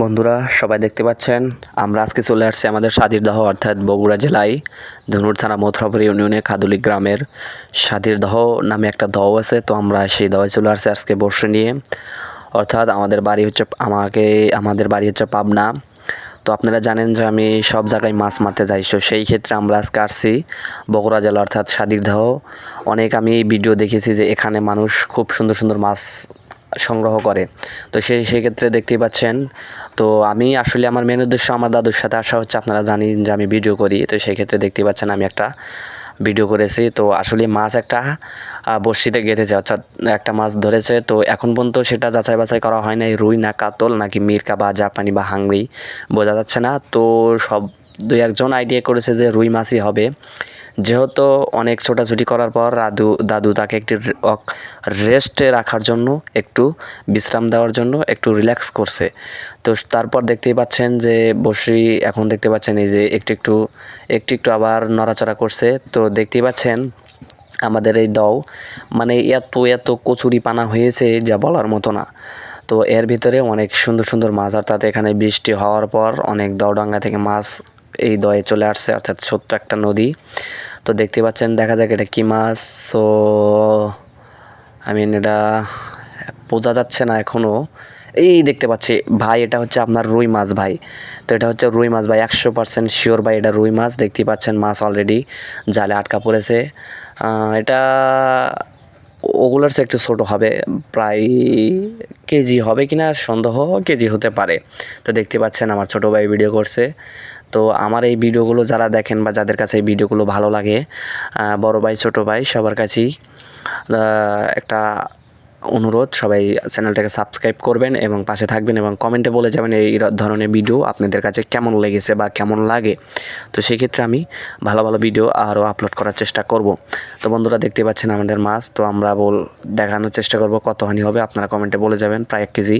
বন্ধুরা, সবাই দেখতে পাচ্ছেন, আমরা আজকে চলে আসছি আমাদের সাদিরদহ, অর্থাৎ বগুড়া জেলায়, ধনুর থানা মথুরাপুর ইউনিয়নে খাদুলি গ্রামের সাদিরদহ নামে একটা দহ আছে, তো আমরা সেই দহে চলে আসছি আজকে বর্ষে নিয়ে। অর্থাৎ আমাদের বাড়ি হচ্ছে, আমাকে, আমাদের বাড়ি হচ্ছে পাবনা। তো আপনারা জানেন যে আমি সব জায়গায় মাছ মারতে যাই, তো সেই ক্ষেত্রে আমরা আজকে আসছি বগুড়া জেলা, অর্থাৎ সাদিরদহ। অনেক আমি ভিডিও দেখেছি যে এখানে মানুষ খুব সুন্দর সুন্দর মাছ সংগ্রহ করে। তো সেই সেই ক্ষেত্রে দেখতেই পাচ্ছেন। তো আমি আসলে আমার মেন উদ্দেশ্য আমার দাদুর সাথে আসা হচ্ছে। আপনারা জানেন যে আমি ভিডিও করি। তো সেই ক্ষেত্রে দেখতেই পাচ্ছেন আমি একটা ভিডিও করেছি। তো আসলে মাছ একটা বড়শিতে গেঁথেছে। অর্থাৎ একটা মাছ ধরেছে। তো এখন পর্যন্ত সেটা যাচাই বাছাই করা হয় নাই। রুই না কাতল, নাকি মিরকা বা জাপানি বা হাংরি, বোঝা যাচ্ছে না। তো সব দুই একজন আইডিয়া করেছে যে রুই মাছই হবে। যেহেতু অনেক ছোটাছুটি করার পর দাদু দাদু তাকে একটি রেস্টে রাখার জন্য, একটু বিশ্রাম দেওয়ার জন্য একটু রিল্যাক্স করছে। তো তারপর দেখতেই পাচ্ছেন যে বসি এখন দেখতে পাচ্ছেন এই যে একটু একটু একটু একটু আবার নড়াচড়া করছে। তো দেখতেই পাচ্ছেন আমাদের এই দও মানে এত এত কচুরি পানা হয়েছে যা বলার মতো না। তো এর ভিতরে অনেক সুন্দর সুন্দর মাছ, অর্থাৎ এখানে বৃষ্টি হওয়ার পর অনেক দৌডাঙ্গা থেকে মাছ এই দয়ে চলে আসছে, অর্থাৎ ছোট্ট একটা নদী। তো দেখতে পাচ্ছেন, দেখা যাক এটা কী মাছ। সো আই মিন এটা বোঝা যাচ্ছে না এখনও এই দেখতে পাচ্ছি, ভাই, এটা হচ্ছে আপনার রুই মাছ, ভাই। তো এটা হচ্ছে রুই মাছ, ভাই, একশো পার্সেন্ট শিওর ভাই এটা রুই মাছ। দেখতে পাচ্ছেন মাছ অলরেডি জালে আটকা পড়েছে। এটা ওগুলোর চেয়ে একটু ছোটো হবে, প্রায় কেজি হবে কিনা সন্দেহ, কেজি হতে পারে। তো দেখতে পাচ্ছেন আমার ছোটো ভাই ভিডিও করছে। তো আমার এই ভিডিওগুলো যারা দেখেন বা যাদের কাছে এই ভিডিওগুলো ভালো লাগে বড় ভাই, ছোটো ভাই, সবার কাছেই একটা অনুরোধ, সবাই চ্যানেলটাকে সাবস্ক্রাইব করবেন এবং পাশে থাকবেন এবং কমেন্টে বলে যাবেন এই ধরনের ভিডিও আপনাদের কাছে কেমন লেগেছে বা কেমন লাগে। তো সেক্ষেত্রে আমি ভালো ভালো ভিডিও আরও আপলোড করার চেষ্টা করব। তো বন্ধুরা দেখতে পাচ্ছেন আমাদের মাছ, তো আমরা বল দেখানোর চেষ্টা করব কত হানি হবে, আপনারা কমেন্টে বলে যাবেন, প্রায় এক কেজি।